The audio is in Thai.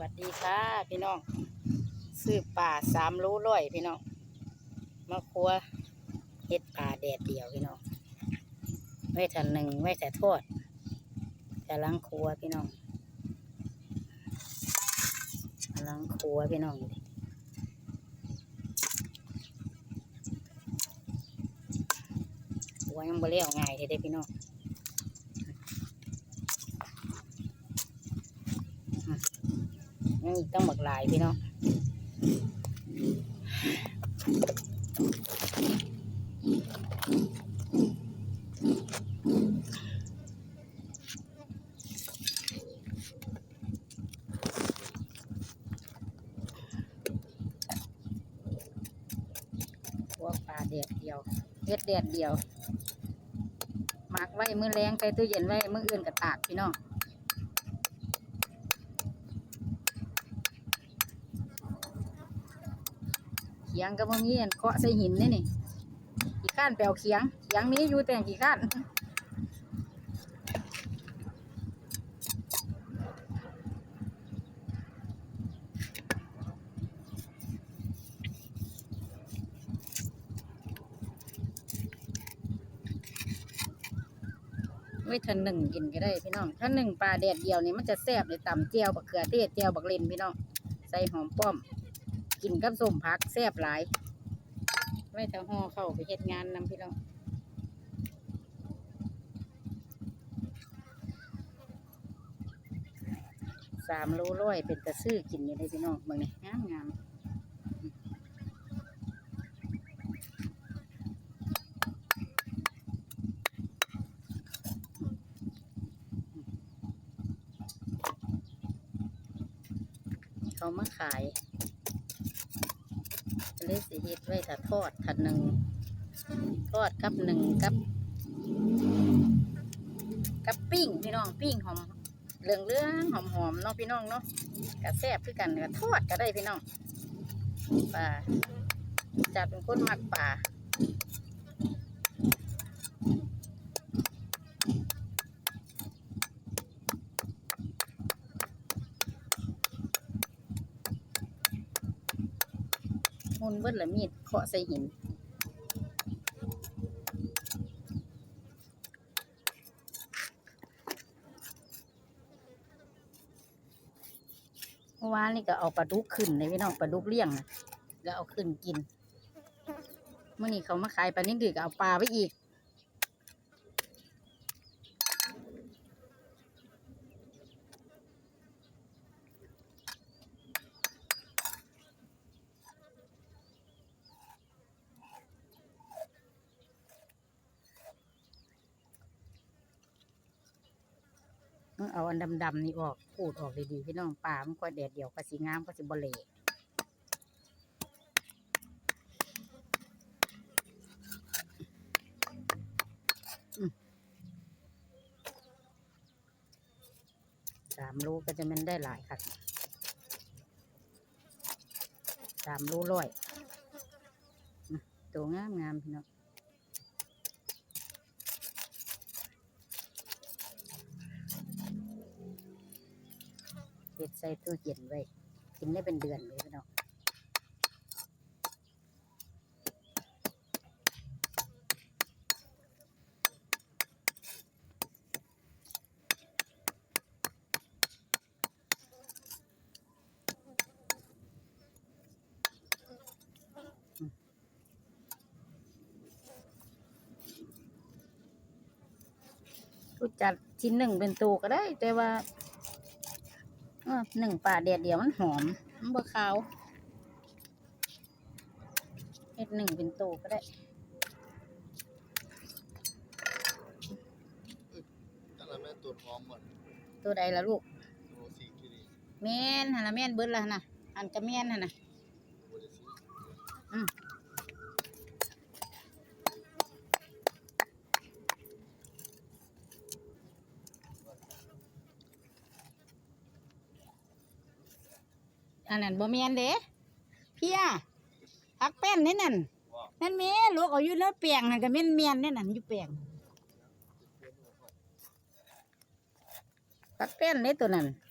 วัสดีค่ะพี่น้องซื้อป่าสามรู้ร้อยพี่น้องมาครัวเฮ็ดป่าแดดเดียวพี่น้องไว้แต่หนึ่งไว้แต่ทอดแต่ล้างครัวพี่น้องล้างครัวพี่น้องครัวยังบ่เลี้ยวง่ายเลยพี่น้อง ยังอีกต้องหมักหลายพี่น้องพวกปลาแดดเดียวเฮ็ดแดดเดียวหมักไว้ มือแรงใส่ตู้เย็นไว้ มืออื่นกับตากพี่น้อง เขียงก็บ่มีอันเคาะใส่หินนี่นี่กี่ข้านแปลวเขียงเขียงนี้อยู่แต่กี่ข้านไว้ทันหนึ่งกินก็ได้พี่น้องถ้าหนึ่งปลาแดดเดียวนี่มันจะแซ่บเลยต่ำเจียวบักเขือเทศเจียวบักเลนพี่น้อง ใส่หอมป้อม กินกับส้มผักแซ่บหลายไว้ถ้าห่อเข้าไปเฮ็ดงานนำพี่น้องสามโลร้อยเป็นตะซื้อกินอยู่ได้พี่น้องเบิ่งนี่งามงามเขามาขาย เลยสิเฮ็ดไว้ถ้าทอดถ้าหนึ่งทอดกับหนึ่งกับ กับปิ้งพี่น้องปิ้งหอมเหลืองเรื่องหอมหอมๆเนาะพี่น้องเนาะกะแซ่บคือกันกะทอดก็ได้พี่น้องป่าจัดเป็นคนมักป่า มุนเบิดละมีดเคาะใส่หินเมื่อวานนี่ก็เอาปลาดุกขึ้นในพี่น้องปลาดุกเลี้ยงแล้วเอาขึ้นกินเมื่อนี้เขามาขายปลานิ่ดือก็เอาปลาไปอีก เอาอันดำๆนี่ออกพูดออกดีๆพี่น้องปลามันก็แดดเดียวก็สีงามก็สิบเละสามลูก็จะมันได้หลายค่ะสามลูร้อยตัวงามงามๆพี่น้อง เก็บใส่ตู้เย็นไว้ กินได้เป็นเดือนเลยพี่น้องกูจัดชิ้นหนึ่งเป็นตัวก็ได้ แต่ว่า หนึ่งป่าแดดเดียวมันหอมมันบ่ขาวเฮ็ดหนึ่งเป็นโตก็ได้ตั้งแต่แม่ตัวจพร้อมหมดตัวใดล่ะลูกโรสีที่นี่แม่นหั่นน่ะแม่นเบิดละหั่นน่ะอันก็แม่นหั่นน่ะโรสีอืม อันนั้นบ่แม่นเด้พี่อะพักแป้นนี่นั่นว่านั่นแม่ลูกเอาอยู่แล้วเปียงนั่นก็แม่นเมียนนี่นั่นอยู่เปียงพักแป้นนี่ตัวนั้นเ